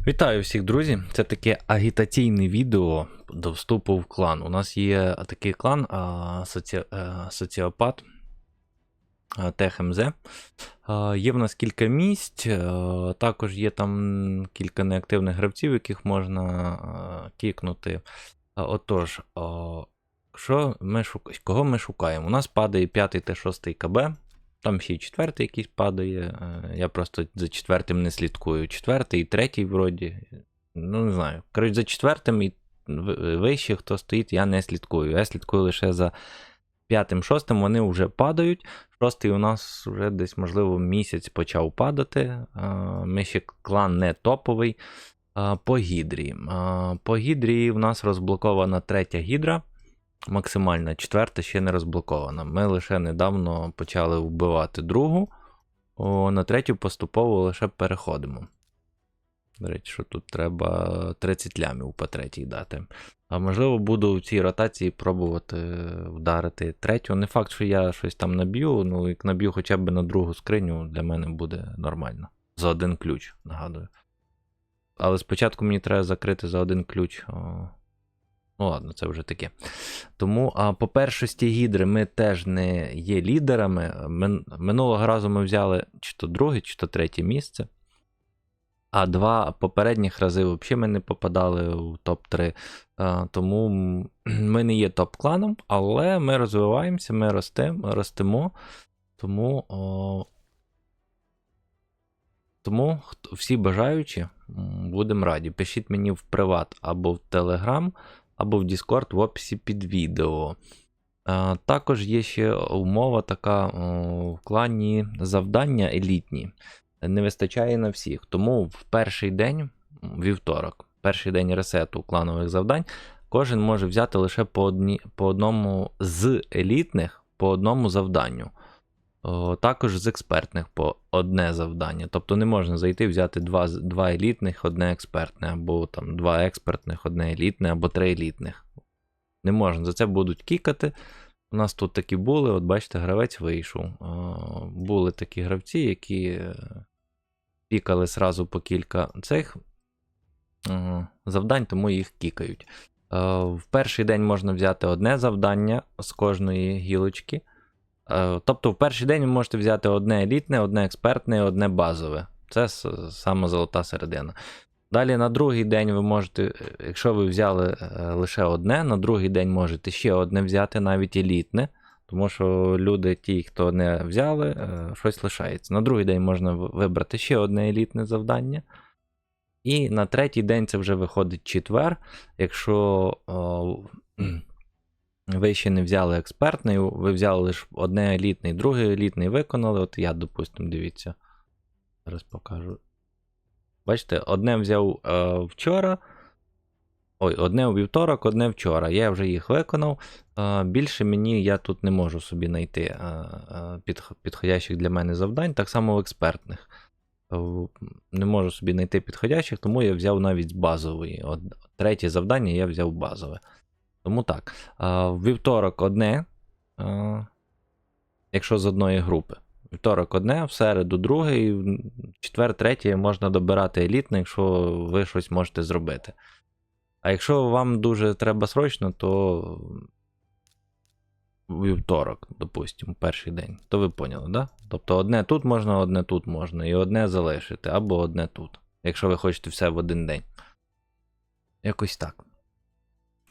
Вітаю всіх, друзі! Це таке агітаційне відео до вступу в клан. У нас є такий клан а, соці... а, Соціопат а, ТехМЗ. А, Є в нас кілька місць, а, також є там кілька неактивних гравців, яких можна а, кікнути. А, Отож, а, що ми шук... кого ми шукаємо? У нас падає 5 та 6 КБ. Там ще й четвертий якийсь падає. е, Я просто за четвертим не слідкую. Четвертий і третій, вроді. Ну, не знаю. Коротше, за четвертим і в- вище, хто стоїть, я не слідкую. Я слідкую лише за п'ятим, шостим, вони вже падають. Шостий у нас вже десь, можливо, місяць почав падати. Е, Ми ще клан не топовий. Е, По гідрі. По гідрі у нас розблокована третя гідра максимальна, четверта ще не розблокована. Ми лише недавно почали вбивати другу, о, на третю поступово лише переходимо. До речі, що тут треба 30 лямів по третій дати. А можливо, буду в цій ротації пробувати вдарити третю. Не факт, що я щось там наб'ю, ну як наб'ю хоча б на другу скриню, для мене буде нормально. За один ключ, нагадую. Але спочатку мені треба закрити за один ключ. О, Ну ладно, це вже таке. Тому а, по першості гідри ми теж не є лідерами. Минулого разу ми взяли чи то друге, чи то третє місце. А два попередніх рази взагалі ми не попадали в топ-3. Тому ми не є топ-кланом, але ми розвиваємося, ми ростемо, ростемо. Тому, о, тому всі бажаючі будемо раді. Пишіть мені в приват або в Телеграм або в Discord в описі під відео. Також є ще умова така в клані завдання елітні. Не вистачає на всіх. Тому в перший день, вівторок, перший день ресету кланових завдань, кожен може взяти лише по, одні, по одному з елітних по одному завданню. Також з експертних по одне завдання. Тобто не можна зайти взяти два, два елітних, одне експертне, або там два експертних, одне елітне, або три елітних. Не можна. За це будуть кікати. У нас тут такі були, от бачите, гравець вийшов. Були такі гравці, які е, пікали сразу по кілька цих е, завдань, тому їх кікають. Е, В перший день можна взяти одне завдання з кожної гілочки. Е, Тобто, в перший день ви можете взяти одне елітне, одне експертне, одне базове. Це саме золота середина. Далі на другий день ви можете, е, якщо ви взяли е, лише одне, на другий день можете ще одне взяти, навіть елітне. Тому що люди, ті, хто не взяли, щось лишається. На другий день можна вибрати ще одне елітне завдання. І на третій день це вже виходить четвер. Якщо о, ви ще не взяли експертний, ви взяли лише одне елітний, другий елітний виконали. От я, допустимо, дивіться. Зараз покажу. Бачите, одне взяв е, вчора. Ой, одне у вівторок, одне вчора. Я вже їх виконав. Е, більше мені я тут не можу собі знайти е, е, підх- підходящих для мене завдань, так само в експертних. Е, Не можу собі знайти підходящих, тому я взяв навіть з базової. От, третє завдання я взяв базове. Тому так. Вівторок одне, якщо з одної групи. Вівторок одне, в середу друге, і в четвер, третє можна добирати елітне, якщо ви щось можете зробити. А якщо вам дуже треба срочно, то вівторок, допустимо, перший день. То ви поняли, да? Тобто одне тут можна, одне тут можна, і одне залишити, або одне тут. Якщо ви хочете все в один день. Якось так.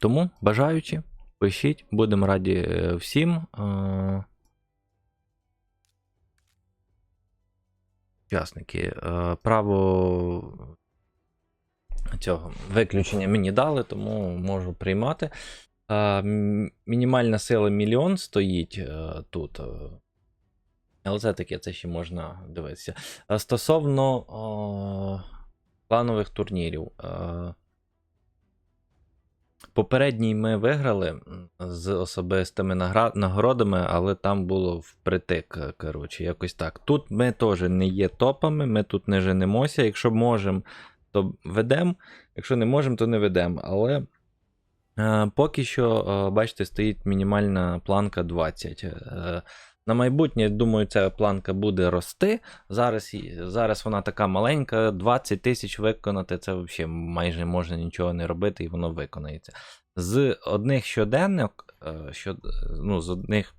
Тому, бажаючи, пишіть, будемо раді е, всім. Е, Учасники, е, право цього виключення мені дали, тому можу приймати. Мінімальна сила мільйон стоїть тут. Але це таке, це ще можна дивитися. Стосовно е, планових турнірів. Е, Попередній ми виграли з особистими нагородами, але там було впритик. е, Коротше, якось так. Тут ми теж не є топами, ми тут не женемося. Якщо можемо, то ведемо. Якщо не можемо, то не ведемо. Але е, поки що, е, бачите, стоїть мінімальна планка 20. Е, На майбутнє, думаю, ця планка буде рости. Зараз, зараз вона така маленька, 20 тисяч виконати, це взагалі майже можна нічого не робити, і воно виконається. З одних щоденних, е, що, ну, з одних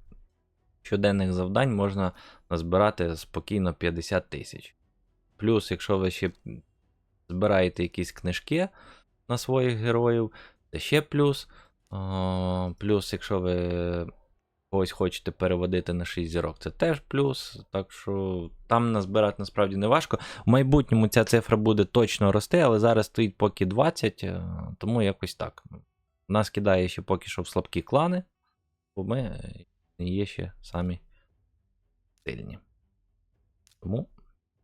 щоденних завдань можна назбирати спокійно 50 тисяч. Плюс, якщо ви ще збираєте якісь книжки на своїх героїв, це ще плюс. А, Плюс, якщо ви когось хочете переводити на 6 зірок, це теж плюс. Так що там назбирати насправді не важко. В майбутньому ця цифра буде точно рости, але зараз стоїть поки 20, е, тому якось так. Нас кидає ще поки що в слабкі клани, бо ми е, є ще самі сильні. Тому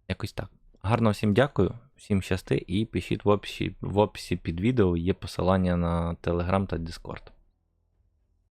якось так. Гарно всім дякую, всім щасти і пишіть в описі, в описі під відео є посилання на Telegram та Discord.